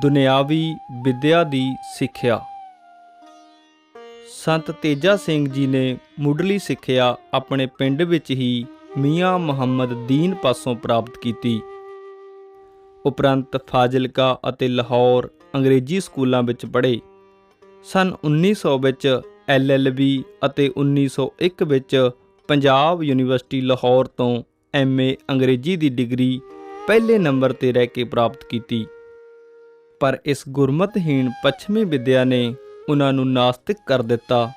ਦੁਨਿਆਵੀ ਵਿੱਦਿਆ ਦੀ ਸਿੱਖਿਆ। ਸੰਤ ਤੇਜਾ ਸਿੰਘ ਜੀ ਨੇ ਮੁੱਢਲੀ ਸਿੱਖਿਆ ਆਪਣੇ ਪਿੰਡ ਵਿੱਚ ਹੀ ਮੀਆਂ ਮੁਹੰਮਦ ਦੀਨ ਪਾਸੋਂ ਪ੍ਰਾਪਤ ਕੀਤੀ। ਉਪਰੰਤ ਫਾਜ਼ਿਲਕਾ ਅਤੇ ਲਾਹੌਰ ਅੰਗਰੇਜ਼ੀ ਸਕੂਲਾਂ ਵਿੱਚ ਪੜ੍ਹੇ। ਸਨ 1900 ਵਿੱਚ ਐਲਐਲਬੀ ਅਤੇ 1901 ਵਿੱਚ ਪੰਜਾਬ ਯੂਨੀਵਰਸਿਟੀ ਲਾਹੌਰ ਤੋਂ ਐਮਏ ਅੰਗਰੇਜ਼ੀ ਦੀ ਡਿਗਰੀ ਪਹਿਲੇ ਨੰਬਰ ਤੇ ਰਹਿ ਕੇ ਪ੍ਰਾਪਤ ਕੀਤੀ। ਪਰ ਇਸ ਗੁਰਮਤਹੀਣ ਪੱਛਮੀ ਵਿਦਿਆ ਨੇ ਉਹਨਾਂ ਨੂੰ ਨਾਸਤਿਕ ਕਰ ਦਿੱਤਾ।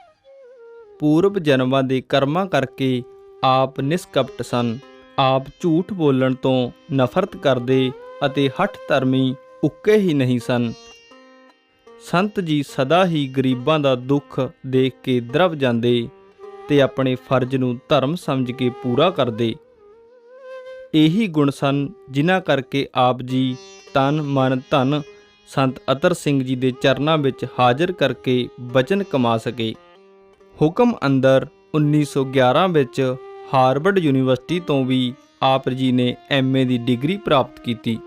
ਪੂਰਬ ਜਨਮਾਂ ਦੇ ਕਰਮਾਂ ਕਰਕੇ ਆਪ ਨਿਸਕਪਟ ਸਨ। ਆਪ ਝੂਠ ਬੋਲਣ ਤੋਂ ਨਫ਼ਰਤ ਕਰਦੇ ਅਤੇ ਹੱਠ ਧਰਮੀ ਉੱਕੇ ਹੀ ਨਹੀਂ ਸਨ। ਸੰਤ ਜੀ ਸਦਾ ਹੀ ਗਰੀਬਾਂ ਦਾ ਦੁੱਖ ਦੇਖ ਕੇ ਦਰਵ ਜਾਂਦੇ ਤੇ ਆਪਣੇ ਫਰਜ਼ ਨੂੰ ਧਰਮ ਸਮਝ ਕੇ ਪੂਰਾ ਕਰਦੇ। ਇਹੀ ਗੁਣ ਸਨ ਜਿਨ੍ਹਾਂ ਕਰਕੇ ਆਪ ਜੀ ਤਨ, ਮਨ, ਧਨ ਸੰਤ ਅਤਰ ਸਿੰਘ ਜੀ ਦੇ ਚਰਨਾਂ ਵਿੱਚ ਹਾਜ਼ਰ ਕਰਕੇ ਬਚਨ ਕਮਾ ਸਕੇ। ਹੁਕਮ ਅੰਦਰ 1911 ਵਿੱਚ ਹਾਰਵਰਡ ਯੂਨੀਵਰਸਿਟੀ ਤੋਂ ਵੀ ਆਪ ਜੀ ਨੇ ਐਮਏ ਦੀ ਡਿਗਰੀ ਪ੍ਰਾਪਤ ਕੀਤੀ।